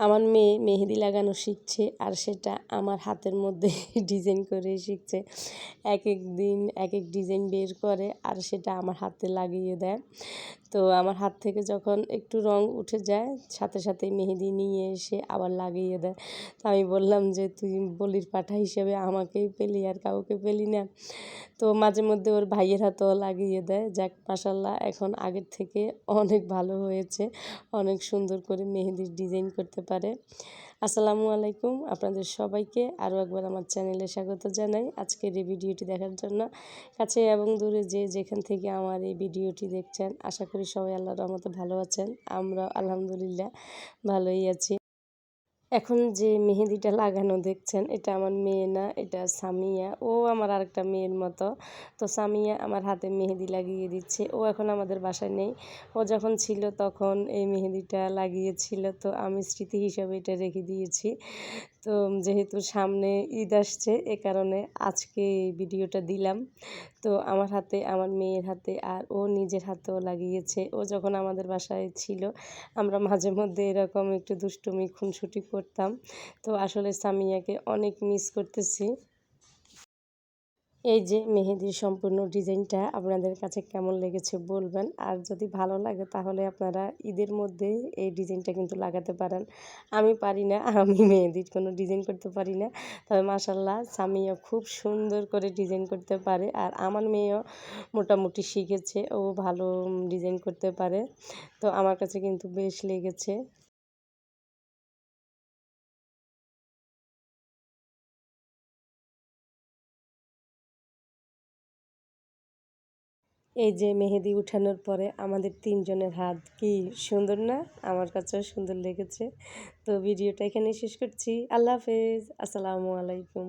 আমার মেয়ে মেহেদি লাগানো শিখছে আর সেটা আমার হাতের মধ্যে ডিজাইন করে শিখছে। এক এক দিন এক এক ডিজাইন বের করে আর সেটা আমার হাতে লাগিয়ে দেয়। তো আমার হাত থেকে যখন একটু রং উঠে যায়, সাথে সাথে মেহেদি নিয়ে এসে আবার লাগিয়ে দেয়। তো আমি বললাম যে, তুই বলির পাঠা হিসেবে আমাকেই পেলি আর কাউকে পেলি না। তো মাঝে মধ্যে ওর ভাইয়ের হাতেও লাগিয়ে দেয়। যাক মাসাল্লাহ এখন আগের থেকে অনেক ভালো হয়েছে। অনেক সুন্দর করে মেহেদির ডিজাইন করতে পারে। আসসালামু আলাইকুম আপনাদের সবাইকে আরও একবার আমার চ্যানেলে স্বাগত জানাই। আজকের এই ভিডিওটি দেখার জন্য কাছে এবং দূরে যে যেখান থেকে আমার এই ভিডিওটি দেখছেন, আশা করি সবাই আল্লাহর রহমতে ভালো আছেন। আমরা আলহামদুলিল্লাহ ভালোই আছি। এখন যে মেহেদিটা লাগানো দেখছেন, এটা আমার মেয়ে না, এটা সামিয়া। ও আমার আরেকটা মেয়ের মতো। তো সামিয়া আমার হাতে মেহেদি লাগিয়ে দিচ্ছে। ও এখন আমাদের বাসায় নেই। ও যখন ছিল তখন এই মেহেদিটা লাগিয়েছিল। তো আমি স্মৃতি হিসাবে এটা রেখে দিয়েছি। তো যেহেতু সামনে ঈদ আসছে, এ কারণে আজকে ভিডিওটা দিলাম। তো আমার হাতে, আমার মেয়ের হাতে আর ও নিজের হাতেও লাগিয়েছে। ও যখন আমাদের বাসায় ছিল, আমরা মাঝে মধ্যে এরকম একটু দুষ্টুমি, খুনসুটি করতাম। তো আসলে সামিয়াকে অনেক মিস করতেছি। এই যে মেহেদির সম্পূর্ণ ডিজাইনটা আপনাদের কাছে কেমন লেগেছে বলবেন। আর যদি ভালো লাগে তাহলে আপনারা ঈদের মধ্যে এই ডিজাইনটা কিন্তু লাগাতে পারেন। আমি পারি না, আমি মেহেদির কোনো ডিজাইন করতে পারি না। তবে মাসাল্লাহ সামিও খুব সুন্দর করে ডিজাইন করতে পারে। আর আমার মেয়েও মোটামুটি শিখেছে ও ভালো ডিজাইন করতে পারে। তো আমার কাছে কিন্তু বেশ লেগেছে। এই যে মেহেদি উঠানোর পরে আমাদের তিনজনের হাত কি সুন্দর না? আমার কাছেও সুন্দর লেগেছে। তো ভিডিওটা এখানে শেষ করছি। আল্লাহ হাফেজ। আসসালামু আলাইকুম।